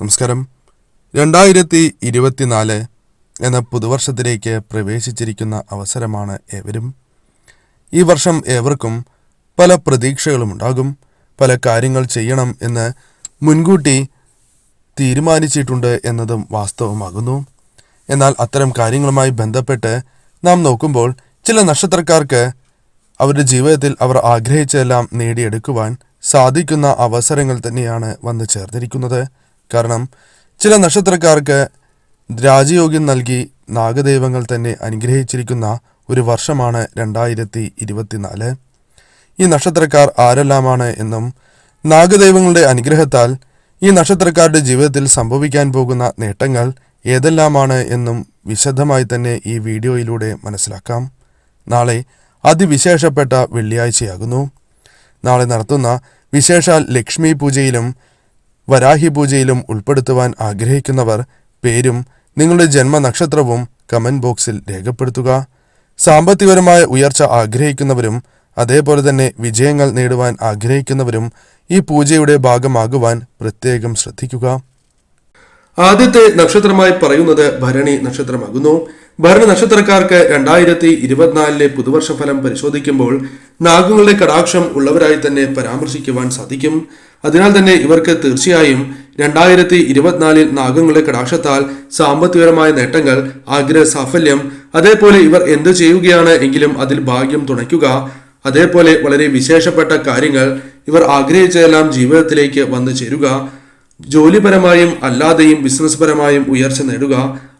നമസ്കാരം. രണ്ടായിരത്തി ഇരുപത്തിനാല് എന്ന പുതുവർഷത്തിലേക്ക് പ്രവേശിച്ചിരിക്കുന്ന അവസരമാണ് ഏവരും. ഈ വർഷം ഏവർക്കും പല പ്രതീക്ഷകളുമുണ്ടാകും പല കാര്യങ്ങൾ ചെയ്യണം എന്ന് മുൻകൂട്ടി തീരുമാനിച്ചിട്ടുണ്ട് എന്നതും വാസ്തവമാകുന്നു. എന്നാൽ അത്തരം കാര്യങ്ങളുമായി ബന്ധപ്പെട്ട് നാം നോക്കുമ്പോൾ ചില നക്ഷത്രക്കാർക്ക് അവരുടെ ജീവിതത്തിൽ അവർ ആഗ്രഹിച്ചതെല്ലാം നേടിയെടുക്കുവാൻ സാധിക്കുന്ന അവസരങ്ങൾ തന്നെയാണ് വന്നു ചേർന്നിരിക്കുന്നത്. കാരണം ചില നക്ഷത്രക്കാർക്ക് രാജയോഗം നൽകി നാഗദൈവങ്ങൾ തന്നെ അനുഗ്രഹിച്ചിരിക്കുന്ന ഒരു വർഷമാണ് രണ്ടായിരത്തി ഇരുപത്തിനാല് ഈ നക്ഷത്രക്കാർ ആരെല്ലാമാണ് എന്നും നാഗദൈവങ്ങളുടെ അനുഗ്രഹത്താൽ ഈ നക്ഷത്രക്കാരുടെ ജീവിതത്തിൽ സംഭവിക്കാൻ പോകുന്ന നേട്ടങ്ങൾ ഏതെല്ലാമാണ് എന്നും വിശദമായി തന്നെ ഈ വീഡിയോയിലൂടെ മനസ്സിലാക്കാം. നാളെ അതിവിശേഷപ്പെട്ട വെള്ളിയാഴ്ചയാകുന്നു. നാളെ നടത്തുന്ന വിശേഷ ലക്ഷ്മി പൂജയിലും വരാഹി പൂജയിലും ഉൾപ്പെടുത്തുവാൻ ആഗ്രഹിക്കുന്നവർ പേരും നിങ്ങളുടെ ജന്മനക്ഷത്രവും കമന്റ് ബോക്സിൽ രേഖപ്പെടുത്തുക. സാമ്പത്തികപരമായ ഉയർച്ച ആഗ്രഹിക്കുന്നവരും അതേപോലെ തന്നെ വിജയങ്ങൾ നേടുവാൻ ആഗ്രഹിക്കുന്നവരും ഈ പൂജയുടെ ഭാഗമാകുവാൻ പ്രത്യേകം ശ്രദ്ധിക്കുക. ആദ്യത്തെ നക്ഷത്രമായി പറയുന്നത് ഭരണി നക്ഷത്രമാകുന്നു. ഭരണി നക്ഷത്രക്കാർക്ക് രണ്ടായിരത്തി ഇരുപത്തിനാലിലെ പുതുവർഷ ഫലം പരിശോധിക്കുമ്പോൾ നാഗങ്ങളുടെ കടാക്ഷം ഉള്ളവരായി തന്നെ പരാമർശിക്കുവാൻ സാധിക്കും. അതിനാൽ തന്നെ ഇവർക്ക് തീർച്ചയായും രണ്ടായിരത്തി ഇരുപത്തിനാലിൽ നാഗങ്ങളുടെ കടാക്ഷത്താൽ സാമ്പത്തികപരമായ നേട്ടങ്ങൾ ആഗ്രഹ സാഫല്യം അതേപോലെ ഇവർ എന്ത് ചെയ്യുകയാണ് എങ്കിലും അതിൽ ഭാഗ്യം തുണയ്ക്കുക അതേപോലെ വളരെ വിശേഷപ്പെട്ട കാര്യങ്ങൾ ഇവർ ആഗ്രഹിച്ചതെല്ലാം ജീവിതത്തിലേക്ക് വന്നു ചേരുക ജോലിപരമായും അല്ലാതെയും ബിസിനസ് പരമായും ഉയർച്ച നേടുക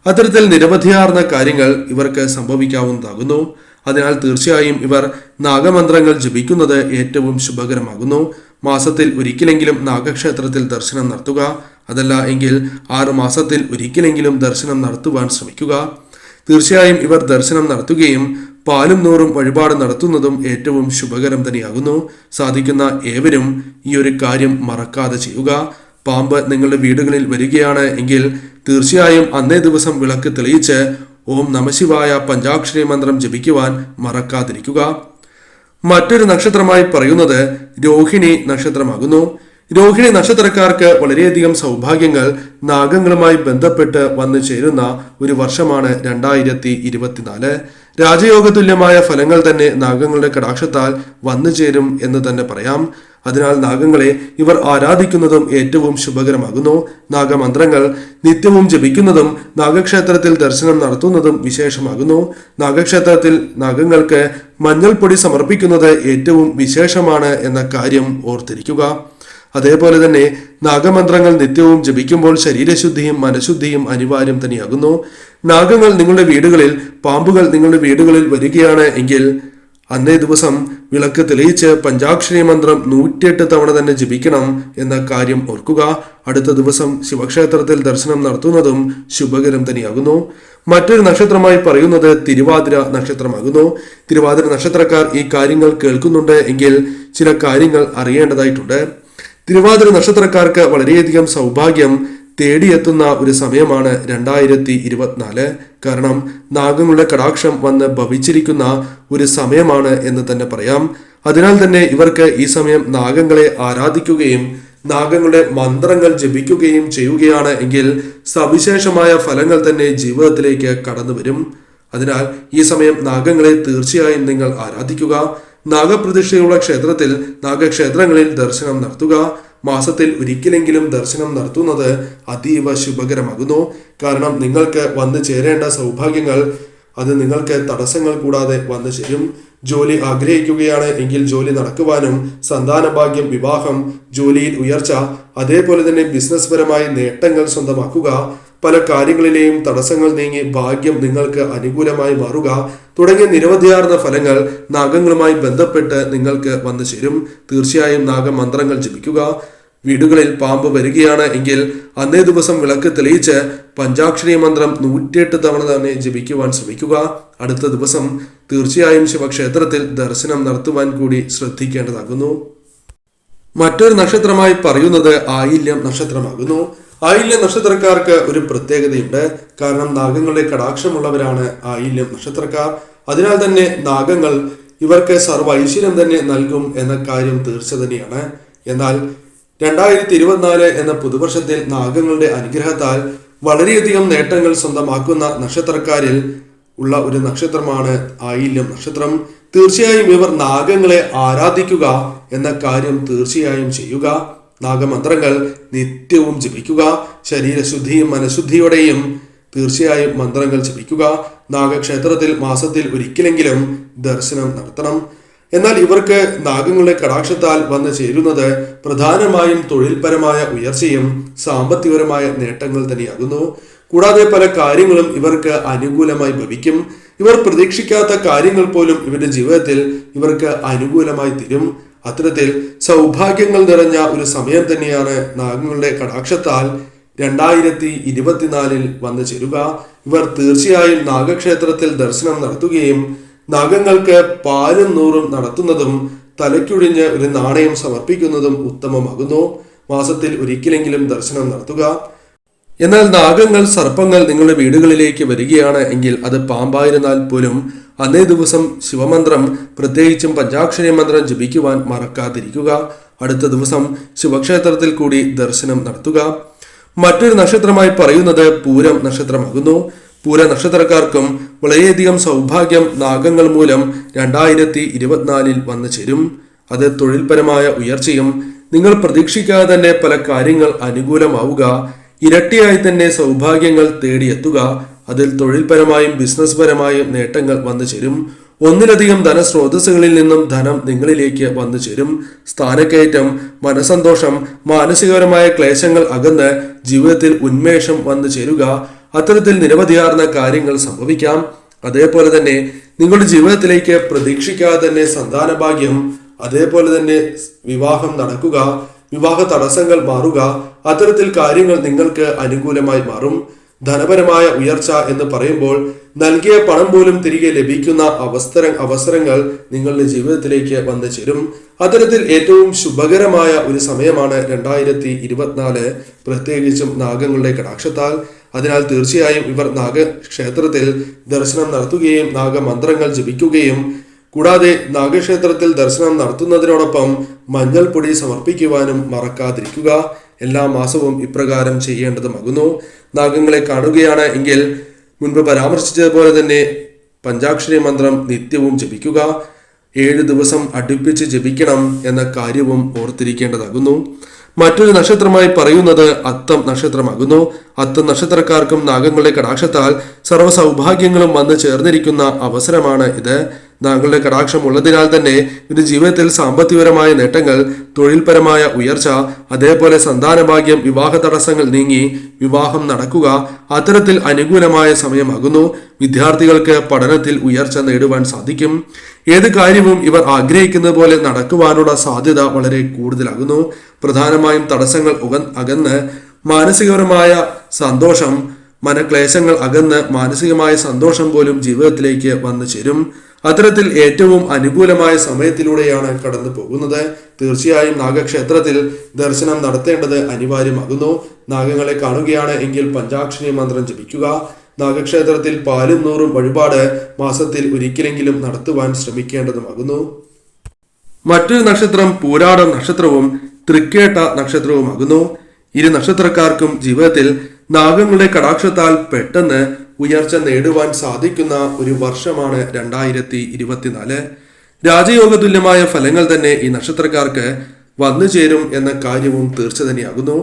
അത്തരത്തിൽ നിരവധിയാർന്ന കാര്യങ്ങൾ ഇവർക്ക് സംഭവിക്കാവുന്നതാകുന്നു. അതിനാൽ തീർച്ചയായും ഇവർ നാഗമന്ത്രങ്ങൾ ജപിക്കുന്നത് ഏറ്റവും ശുഭകരമാകുന്നു. മാസത്തിൽ ഒരിക്കലെങ്കിലും നാഗക്ഷേത്രത്തിൽ ദർശനം നടത്തുക. അതല്ല എങ്കിൽ ആറ് മാസത്തിൽ ഒരിക്കലെങ്കിലും ദർശനം നടത്തുവാൻ ശ്രമിക്കുക. തീർച്ചയായും ഇവർ ദർശനം നടത്തുകയും പാലും നൂറും വഴിപാട് നടത്തുന്നതും ഏറ്റവും ശുഭകരം തന്നെയാകുന്നു. സാധിക്കുന്ന ഏവരും ഈ ഒരു കാര്യം മറക്കാതെ ചെയ്യുക. പാമ്പ് നിങ്ങളുടെ വീടുകളിൽ വരികയാണ് എങ്കിൽ തീർച്ചയായും അന്നേ ദിവസം വിളക്ക് തെളിയിച്ച് ഓം നമശിവായ പഞ്ചാക്ഷരി മന്ത്രം ജപിക്കുവാൻ മറക്കാതിരിക്കുക. മറ്റൊരു നക്ഷത്രമായി പറയുന്നത് രോഹിണി നക്ഷത്രമാകുന്നു. രോഹിണി നക്ഷത്രക്കാർക്ക് വളരെയധികം സൗഭാഗ്യങ്ങൾ നാഗങ്ങളുമായി ബന്ധപ്പെട്ട് വന്നു ചേരുന്ന ഒരു വർഷമാണ് രണ്ടായിരത്തി ഇരുപത്തിനാല് രാജയോഗതുല്യമായ ഫലങ്ങൾ തന്നെ നാഗങ്ങളുടെ കടാക്ഷത്താൽ വന്നു ചേരും എന്ന് തന്നെ പറയാം. അതിനാൽ നാഗങ്ങളെ ഇവർ ആരാധിക്കുന്നതും ഏറ്റവും ശുഭകരമാകുന്നു. നാഗമന്ത്രങ്ങൾ നിത്യവും ജപിക്കുന്നതും നാഗക്ഷേത്രത്തിൽ ദർശനം നടത്തുന്നതും വിശേഷമാകുന്നു. നാഗക്ഷേത്രത്തിൽ നാഗങ്ങൾക്ക് മഞ്ഞൾപ്പൊടി സമർപ്പിക്കുന്നത് ഏറ്റവും വിശേഷമാണ് എന്ന കാര്യം ഓർത്തിരിക്കുക. അതേപോലെ തന്നെ നാഗമന്ത്രങ്ങൾ നിത്യവും ജപിക്കുമ്പോൾ ശരീരശുദ്ധിയും മനഃശുദ്ധിയും അനിവാര്യം തന്നെയാകുന്നു. നാഗങ്ങൾ നിങ്ങളുടെ വീടുകളിൽ പാമ്പുകൾ നിങ്ങളുടെ വീടുകളിൽ വരികയാണ് എങ്കിൽ അന്നേ ദിവസം വിളക്ക് തെളിയിച്ച് പഞ്ചാക്ഷരി മന്ത്രം നൂറ്റിയെട്ട് തവണ തന്നെ ജപിക്കണം എന്ന കാര്യം ഓർക്കുക. അടുത്ത ദിവസം ശിവക്ഷേത്രത്തിൽ ദർശനം നടത്തുന്നതും ശുഭകരം തന്നെയാകുന്നു. മറ്റൊരു നക്ഷത്രമായി പറയുന്നത് തിരുവാതിര നക്ഷത്രമാകുന്നു. തിരുവാതിര നക്ഷത്രക്കാർ ഈ കാര്യങ്ങൾ കേൾക്കുന്നുണ്ട് എങ്കിൽ ചില കാര്യങ്ങൾ അറിയേണ്ടതായിട്ടുണ്ട്. തിരുവാതിര നക്ഷത്രക്കാർക്ക് വളരെയധികം സൗഭാഗ്യം തേടിയെത്തുന്ന ഒരു സമയമാണ് രണ്ടായിരത്തി ഇരുപത്തിനാല് കാരണം നാഗങ്ങളുടെ കടാക്ഷം വന്ന് ഭവിച്ചിരിക്കുന്ന ഒരു സമയമാണ് എന്ന് തന്നെ പറയാം. അതിനാൽ തന്നെ ഇവർക്ക് ഈ സമയം നാഗങ്ങളെ ആരാധിക്കുകയും നാഗങ്ങളുടെ മന്ത്രങ്ങൾ ജപിക്കുകയും ചെയ്യുകയാണ് എങ്കിൽ സവിശേഷമായ ഫലങ്ങൾ തന്നെ ജീവിതത്തിലേക്ക് കടന്നു വരും. അതിനാൽ ഈ സമയം നാഗങ്ങളെ തീർച്ചയായും നിങ്ങൾ ആരാധിക്കുക. നാഗപ്രതിഷ്ഠയുള്ള ക്ഷേത്രത്തിൽ നാഗക്ഷേത്രങ്ങളിൽ ദർശനം നടത്തുക. മാസത്തിൽ ഒരിക്കലെങ്കിലും ദർശനം നടത്തുന്നത് അതീവ ശുഭകരമാകുന്നു. കാരണം നിങ്ങൾക്ക് വന്നു ചേരേണ്ട സൗഭാഗ്യങ്ങൾ അത് നിങ്ങൾക്ക് തടസ്സങ്ങൾ കൂടാതെ വന്നു ചേരും. ജോലി ആഗ്രഹിക്കുകയാണ് എങ്കിൽ ജോലി നടക്കുവാനും സന്താനഭാഗ്യം വിവാഹം ജോലിയിൽ ഉയർച്ച അതേപോലെ തന്നെ ബിസിനസ് പരമായ നേട്ടങ്ങൾ സ്വന്തമാക്കുക. പല കാര്യങ്ങളിലെയും തടസ്സങ്ങൾ നീങ്ങി ഭാഗ്യം നിങ്ങൾക്ക് അനുകൂലമായി മാറുക തുടങ്ങിയ നിരവധിയാർന്ന ഫലങ്ങൾ നാഗങ്ങളുമായി ബന്ധപ്പെട്ട് നിങ്ങൾക്ക് വന്നു ചേരും. തീർച്ചയായും നാഗമന്ത്രങ്ങൾ ജപിക്കുക. വീടുകളിൽ പാമ്പ് വരികയാണ് എങ്കിൽ അന്നേ ദിവസം വിളക്ക് തെളിയിച്ച് പഞ്ചാക്ഷരി മന്ത്രം നൂറ്റിയെട്ട് തവണ തന്നെ ജപിക്കുവാൻ ശ്രമിക്കുക. അടുത്ത ദിവസം തീർച്ചയായും ശിവക്ഷേത്രത്തിൽ ദർശനം നടത്തുവാൻ കൂടി ശ്രദ്ധിക്കേണ്ടതാകുന്നു. മറ്റൊരു നക്ഷത്രമായി പറയുന്നത് ആയില്യം നക്ഷത്രമാകുന്നു. ആയില്യം നക്ഷത്രക്കാർക്ക് ഒരു പ്രത്യേകതയുണ്ട്. കാരണം നാഗങ്ങളുടെ കടാക്ഷമുള്ളവരാണ് ആയില്യം നക്ഷത്രക്കാർ. അതിനാൽ തന്നെ നാഗങ്ങൾ ഇവർക്ക് സർവ ഐശ്വര്യം തന്നെ നൽകും എന്ന കാര്യം തീർച്ച തന്നെയാണ്. എന്നാൽ രണ്ടായിരത്തി ഇരുപത്തിനാല് എന്ന പുതുവർഷത്തിൽ നാഗങ്ങളുടെ അനുഗ്രഹത്താൽ വളരെയധികം നേട്ടങ്ങൾ സ്വന്തമാക്കുന്ന നക്ഷത്രക്കാരിൽ ഉള്ള ഒരു നക്ഷത്രമാണ് ആയില്യം നക്ഷത്രം. തീർച്ചയായും ഇവർ നാഗങ്ങളെ ആരാധിക്കുക എന്ന കാര്യം തീർച്ചയായും ചെയ്യുക. നാഗമന്ത്രങ്ങൾ നിത്യവും ജപിക്കുക. ശരീരശുദ്ധിയും മനഃശുദ്ധിയോടെയും തീർച്ചയായും മന്ത്രങ്ങൾ ജപിക്കുക. നാഗക്ഷേത്രത്തിൽ മാസത്തിൽ ഒരിക്കലെങ്കിലും ദർശനം നടത്തണം. എന്നാൽ ഇവർക്ക് നാഗങ്ങളുടെ കടാക്ഷത്താൽ വന്നു ചേരുന്നത് പ്രധാനമായും തൊഴിൽപരമായ ഉയർച്ചയും സാമ്പത്തികപരമായ നേട്ടങ്ങൾ തന്നെയാകുന്നു. കൂടാതെ പല കാര്യങ്ങളും ഇവർക്ക് അനുകൂലമായി ഭവിക്കും. ഇവർ പ്രതീക്ഷിക്കാത്ത കാര്യങ്ങൾ പോലും ഇവരുടെ ജീവിതത്തിൽ ഇവർക്ക് അനുകൂലമായി തീരും. അത്തരത്തിൽ സൗഭാഗ്യങ്ങൾ നിറഞ്ഞ ഒരു സമയം തന്നെയാണ് നാഗങ്ങളുടെ കടാക്ഷത്താൽ രണ്ടായിരത്തി ഇരുപത്തിനാലിൽ വന്നു ചേരുക. ഇവർ തീർച്ചയായും നാഗക്ഷേത്രത്തിൽ ദർശനം നടത്തുകയും നാഗങ്ങൾക്ക് പാലും നൂറും നടത്തുന്നതും തലയ്ക്കൊഴിഞ്ഞ് ഒരു നാണയം സമർപ്പിക്കുന്നതും ഉത്തമമാകുന്നു. മാസത്തിൽ ഒരിക്കലെങ്കിലും ദർശനം നടത്തുക. എന്നാൽ നാഗങ്ങൾ സർപ്പങ്ങൾ നിങ്ങളുടെ വീടുകളിലേക്ക് വരികയാണ് എങ്കിൽ അത് പാമ്പായിരുന്നാൽ പോലും അന്നേ ദിവസം ശിവമന്ത്രം പ്രത്യേകിച്ചും പഞ്ചാക്ഷരി മന്ത്രം ജപിക്കുവാൻ മറക്കാതിരിക്കുക. അടുത്ത ദിവസം ശിവക്ഷേത്രത്തിൽ കൂടി ദർശനം നടത്തുക. മറ്റൊരു നക്ഷത്രമായി പറയുന്നത് പൂരം നക്ഷത്രമാകുന്നു. പൂര നക്ഷത്രക്കാർക്കും വളരെയധികം സൗഭാഗ്യം നാഗങ്ങൾ മൂലം രണ്ടായിരത്തി ഇരുപത്തിനാലിൽ വന്നു ചേരും. അത് തൊഴിൽപരമായ ഉയർച്ചയും നിങ്ങൾ പ്രതീക്ഷിക്കാതെ തന്നെ പല കാര്യങ്ങൾ അനുകൂലമാവുക. ഇരട്ടിയായി തന്നെ സൗഭാഗ്യങ്ങൾ തേടിയെത്തുക. അതിൽ തൊഴിൽപരമായും ബിസിനസ് പരമായും നേട്ടങ്ങൾ വന്നു ചേരും. ഒന്നിലധികം ധനസ്രോതസ്സുകളിൽ നിന്നും ധനം നിങ്ങളിലേക്ക് വന്നു ചേരും. സ്ഥാനക്കയറ്റം മനസന്തോഷം മാനസികപരമായ ക്ലേശങ്ങൾ അകന്ന് ജീവിതത്തിൽ ഉന്മേഷം വന്നു ചേരുക. അത്തരത്തിൽ നിരവധിയാർന്ന കാര്യങ്ങൾ സംഭവിക്കാം. അതേപോലെ തന്നെ നിങ്ങളുടെ ജീവിതത്തിലേക്ക് പ്രതീക്ഷിക്കാതെ തന്നെ സന്താനഭാഗ്യം അതേപോലെ തന്നെ വിവാഹം നടക്കുക വിവാഹ തടസ്സങ്ങൾ മാറുക അത്തരത്തിൽ കാര്യങ്ങൾ നിങ്ങൾക്ക് അനുകൂലമായി മാറും. ധനപരമായ ഉയർച്ച എന്ന് പറയുമ്പോൾ നൽകിയ പണം പോലും തിരികെ ലഭിക്കുന്ന അവസര അവസരങ്ങൾ നിങ്ങളുടെ ജീവിതത്തിലേക്ക് വന്നു ചേരും. അത്തരത്തിൽ ഏറ്റവും ശുഭകരമായ ഒരു സമയമാണ് രണ്ടായിരത്തി ഇരുപത്തിനാല് പ്രത്യേകിച്ചും നാഗങ്ങളുടെ കടാക്ഷത്താൽ. അതിനാൽ തീർച്ചയായും ഇവർ നാഗക്ഷേത്രത്തിൽ ദർശനം നടത്തുകയും നാഗമന്ത്രങ്ങൾ ജപിക്കുകയും കൂടാതെ നാഗക്ഷേത്രത്തിൽ ദർശനം നടത്തുന്നതിനോടൊപ്പം മഞ്ഞൾപ്പൊടി സമർപ്പിക്കുവാനും മറക്കാതിരിക്കുക. എല്ലാ മാസവും ഇപ്രകാരം ചെയ്യേണ്ടതുമാകുന്നു നാഗങ്ങളെ കാണുകയാണ് എങ്കിൽ മുൻപ് പരാമർശിച്ചതുപോലെ തന്നെ പഞ്ചാക്ഷരി മന്ത്രം നിത്യവും ജപിക്കുക. ഏഴ് ദിവസം അടുപ്പിച്ച് ജപിക്കണം എന്ന കാര്യവും ഓർത്തിരിക്കേണ്ടതാകുന്നു. മറ്റൊരു നക്ഷത്രമായി പറയുന്നത് അത്തം നക്ഷത്രമാകുന്നു. അത്തം നക്ഷത്രക്കാർക്കും നാഗങ്ങളുടെ കടാക്ഷത്താൽ സർവ സൗഭാഗ്യങ്ങളും വന്നു ചേർന്നിരിക്കുന്ന അവസരമാണ് ഇത്. നാഗങ്ങളുടെ കടാക്ഷം ഉള്ളതിനാൽ തന്നെ ഇത് ജീവിതത്തിൽ സാമ്പത്തികപരമായ നേട്ടങ്ങൾ തൊഴിൽപരമായ ഉയർച്ച അതേപോലെ സന്താനഭാഗ്യം വിവാഹ തടസ്സങ്ങൾ നീങ്ങി വിവാഹം നടക്കുക അത്തരത്തിൽ അനുകൂലമായ സമയമാകുന്നു. വിദ്യാർത്ഥികൾക്ക് പഠനത്തിൽ ഉയർച്ച നേടുവാൻ സാധിക്കും. ഏത് കാര്യവും ഇവർ ആഗ്രഹിക്കുന്നത് പോലെ നടക്കുവാനുള്ള സാധ്യത വളരെ കൂടുതലാകുന്നു. പ്രധാനമായും തടസ്സങ്ങൾ അകന്ന് മാനസികപരമായ സന്തോഷം മനക്ലേശങ്ങൾ അകന്ന് മാനസികമായ സന്തോഷം പോലും ജീവിതത്തിലേക്ക് വന്നു ചേരും. അത്തരത്തിൽ ഏറ്റവും അനുകൂലമായ സമയത്തിലൂടെയാണ് കടന്നു പോകുന്നത്. തീർച്ചയായും നാഗക്ഷേത്രത്തിൽ ദർശനം നടത്തേണ്ടത് അനിവാര്യമാകുന്നു. നാഗങ്ങളെ കാണുകയാണ് എങ്കിൽ പഞ്ചാക്ഷരി മന്ത്രം ജപിക്കുക. നാഗക്ഷേത്രത്തിൽ പാലും നൂറും വഴിപാട് മാസത്തിൽ ഒരിക്കലെങ്കിലും നടത്തുവാൻ ശ്രമിക്കേണ്ടതുമാകുന്നു. മറ്റൊരു നക്ഷത്രം പൂരാട നക്ഷത്രവും തൃക്കേട്ട നക്ഷത്രവുമാകുന്നു. ഇരു നക്ഷത്രക്കാർക്കും ജീവിതത്തിൽ നാഗങ്ങളുടെ കടാക്ഷത്താൽ പെട്ടെന്ന് ഉയർച്ച നേടുവാൻ സാധിക്കുന്ന ഒരു വർഷമാണ് രണ്ടായിരത്തി ഇരുപത്തിനാല് രാജയോഗ തുല്യമായ ഫലങ്ങൾ തന്നെ ഈ നക്ഷത്രക്കാർക്ക് വന്നു ചേരും എന്ന കാര്യവും തീർച്ച തന്നെയാകുന്നു.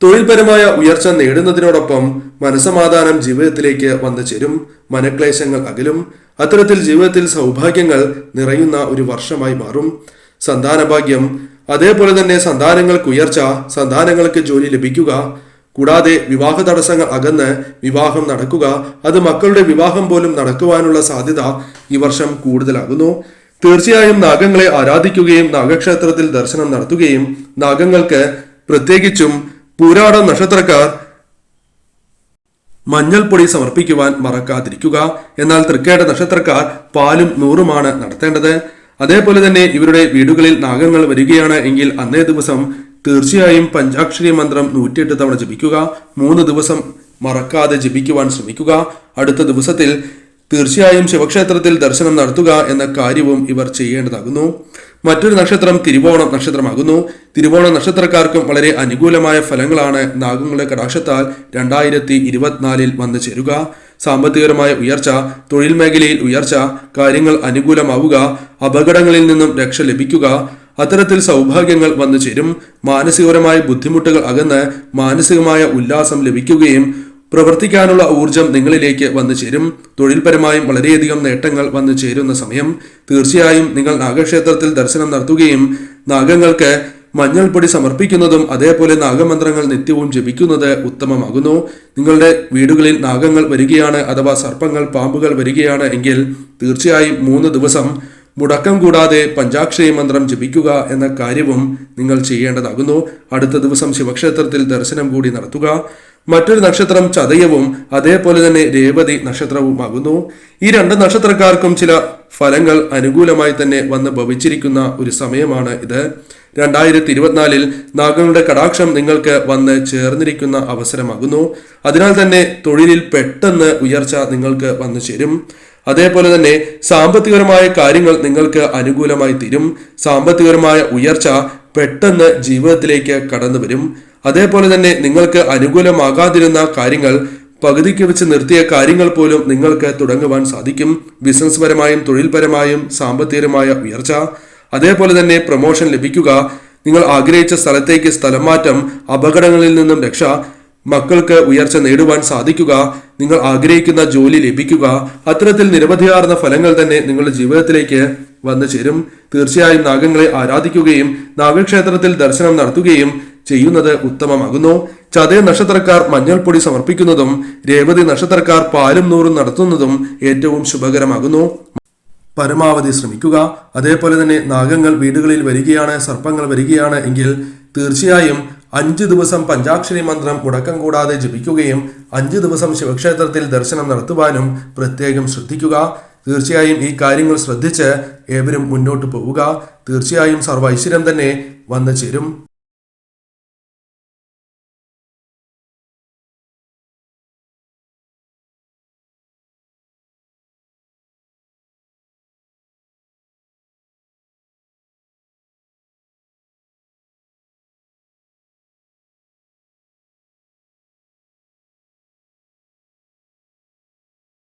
തൊഴിൽപരമായ ഉയർച്ച നേടുന്നതിനോടൊപ്പം മനസമാധാനം ജീവിതത്തിലേക്ക് വന്നു ചേരും മനക്ലേശങ്ങൾ അകലും അത്തരത്തിൽ ജീവിതത്തിൽ സൗഭാഗ്യങ്ങൾ നിറയുന്ന ഒരു വർഷമായി മാറും. സന്താനഭാഗ്യം അതേപോലെ തന്നെ സന്താനങ്ങൾക്ക് ഉയർച്ച സന്താനങ്ങൾക്ക് ജോലി ലഭിക്കുക കൂടാതെ വിവാഹ തടസ്സങ്ങൾ അകന്ന് വിവാഹം നടക്കുക അത് മക്കളുടെ വിവാഹം പോലും നടക്കുവാനുള്ള സാധ്യത ഈ വർഷം കൂടുതലാകുന്നു. തീർച്ചയായും നാഗങ്ങളെ ആരാധിക്കുകയും നാഗക്ഷേത്രത്തിൽ ദർശനം നടത്തുകയും നാഗങ്ങൾക്ക് പ്രത്യേകിച്ചും പൂരാട നക്ഷത്രക്കാർ മഞ്ഞൾപ്പൊടി സമർപ്പിക്കുവാൻ മറക്കാതിരിക്കുക. എന്നാൽ തൃക്കേട നക്ഷത്രക്കാർ പാലും നൂറുമാണ് നടത്തേണ്ടത്. അതേപോലെ തന്നെ ഇവരുടെ വീടുകളിൽ നാഗങ്ങൾ വരികയാണ് എങ്കിൽ അന്നേ ദിവസം തീർച്ചയായും പഞ്ചാക്ഷരി മന്ത്രം നൂറ്റിയെട്ട് തവണ ജപിക്കുക. മൂന്ന് ദിവസം മറക്കാതെ ജപിക്കുവാൻ ശ്രമിക്കുക. അടുത്ത ദിവസത്തിൽ തീർച്ചയായും ശിവക്ഷേത്രത്തിൽ ദർശനം നടത്തുക എന്ന കാര്യവും ഇവർ ചെയ്യേണ്ടതാകുന്നു. മറ്റൊരു നക്ഷത്രം തിരുവോണം നക്ഷത്രമാകുന്നു. തിരുവോണ നക്ഷത്രക്കാർക്കും വളരെ അനുകൂലമായ ഫലങ്ങളാണ് നാഗങ്ങളുടെ കടാക്ഷത്താൽ രണ്ടായിരത്തി ഇരുപത്തിനാലിൽ വന്നു ചേരുക. സാമ്പത്തികപരമായ ഉയർച്ച തൊഴിൽ മേഖലയിൽ ഉയർച്ച കാര്യങ്ങൾ അനുകൂലമാവുക അപകടങ്ങളിൽ നിന്നും രക്ഷ ലഭിക്കുക അത്തരത്തിൽ സൗഭാഗ്യങ്ങൾ വന്നു ചേരും. മാനസികപരമായ ബുദ്ധിമുട്ടുകൾ അകന്ന് മാനസികമായ ഉല്ലാസം ലഭിക്കുകയും പ്രവർത്തിക്കാനുള്ള ഊർജം നിങ്ങളിലേക്ക് വന്നു ചേരും. തൊഴിൽപരമായും വളരെയധികം നേട്ടങ്ങൾ വന്നു ചേരുന്ന സമയം. തീർച്ചയായും നിങ്ങൾ നാഗക്ഷേത്രത്തിൽ ദർശനം നടത്തുകയും നാഗങ്ങൾക്ക് മഞ്ഞൾപ്പൊടി സമർപ്പിക്കുന്നതും അതേപോലെ നാഗമന്ത്രങ്ങൾ നിത്യവും ജപിക്കുന്നത് ഉത്തമമാകുന്നു. നിങ്ങളുടെ വീടുകളിൽ നാഗങ്ങൾ വരികയാണ് അഥവാ സർപ്പങ്ങൾ പാമ്പുകൾ വരികയാണ് എങ്കിൽ തീർച്ചയായും മൂന്ന് ദിവസം മുടക്കം കൂടാതെ പഞ്ചാക്ഷരി മന്ത്രം ജപിക്കുക എന്ന കാര്യവും നിങ്ങൾ ചെയ്യേണ്ടതാകുന്നു. അടുത്ത ദിവസം ശിവക്ഷേത്രത്തിൽ ദർശനം കൂടി നടത്തുക. മറ്റൊരു നക്ഷത്രം ചതയവും അതേപോലെ തന്നെ രേവതി നക്ഷത്രവുമാകുന്നു. ഈ രണ്ട് നക്ഷത്രക്കാർക്കും ചില ഫലങ്ങൾ അനുകൂലമായി തന്നെ വന്ന് ഭവിച്ചിരിക്കുന്ന ഒരു സമയമാണ് ഇത്. രണ്ടായിരത്തി ഇരുപത്തിനാലിൽ നാഗങ്ങളുടെ കടാക്ഷം നിങ്ങൾക്ക് വന്ന് ചേർന്നിരിക്കുന്ന അവസരമാകുന്നു. അതിനാൽ തന്നെ തൊഴിലിൽ പെട്ടെന്ന് ഉയർച്ച നിങ്ങൾക്ക് വന്നു ചേരും. അതേപോലെ തന്നെ സാമ്പത്തികപരമായ കാര്യങ്ങൾ നിങ്ങൾക്ക് അനുകൂലമായി തീരും. സാമ്പത്തികപരമായ ഉയർച്ച പെട്ടെന്ന് ജീവിതത്തിലേക്ക് കടന്നു വരും. അതേപോലെ തന്നെ നിങ്ങൾക്ക് അനുകൂലമാകാതിരുന്ന കാര്യങ്ങൾ പകുതിക്ക് വെച്ച് നിർത്തിയ കാര്യങ്ങൾ പോലും നിങ്ങൾക്ക് തുടങ്ങുവാൻ സാധിക്കും. ബിസിനസ് പരമായും തൊഴിൽപരമായും സാമ്പത്തികപരമായ ഉയർച്ച. അതേപോലെ തന്നെ പ്രൊമോഷൻ ലഭിക്കുക. നിങ്ങൾ ആഗ്രഹിച്ച സ്ഥലത്തേക്ക് സ്ഥലം മാറ്റം അപകടങ്ങളിൽ നിന്നും രക്ഷ മക്കൾക്ക് ഉയർച്ച നേടുവാൻ സാധിക്കുക നിങ്ങൾ ആഗ്രഹിക്കുന്ന ജോലി ലഭിക്കുക അത്തരത്തിൽ നിരവധിയാർന്ന ഫലങ്ങൾ തന്നെ നിങ്ങളുടെ ജീവിതത്തിലേക്ക് വന്നു ചേരും. തീർച്ചയായും നാഗങ്ങളെ ആരാധിക്കുകയും നാഗക്ഷേത്രത്തിൽ ദർശനം നടത്തുകയും ചെയ്യുന്നത് ഉത്തമമാകുന്നു. ചതയ നക്ഷത്രക്കാർ മഞ്ഞൾപ്പൊടി സമർപ്പിക്കുന്നതും രേവതി നക്ഷത്രക്കാർ പാലും നൂറും നടത്തുന്നതും ഏറ്റവും ശുഭകരമാകുന്നു. പരമാവധി ശ്രമിക്കുക. അതേപോലെ തന്നെ നാഗങ്ങൾ വീടുകളിൽ വരികയാണ് സർപ്പങ്ങൾ വരികയാണ് എങ്കിൽ തീർച്ചയായും അഞ്ച് ദിവസം പഞ്ചാക്ഷരി മന്ത്രം മുടക്കം കൂടാതെ ജപിക്കുകയും അഞ്ച് ദിവസം ശിവക്ഷേത്രത്തിൽ ദർശനം നടത്തുവാനും പ്രത്യേകം ശ്രദ്ധിക്കുക. തീർച്ചയായും ഈ കാര്യങ്ങൾ ശ്രദ്ധിച്ച് ഏവരും മുന്നോട്ട് പോവുക. തീർച്ചയായും സർവ ഐശ്വര്യം തന്നെ വന്നു ചേരും.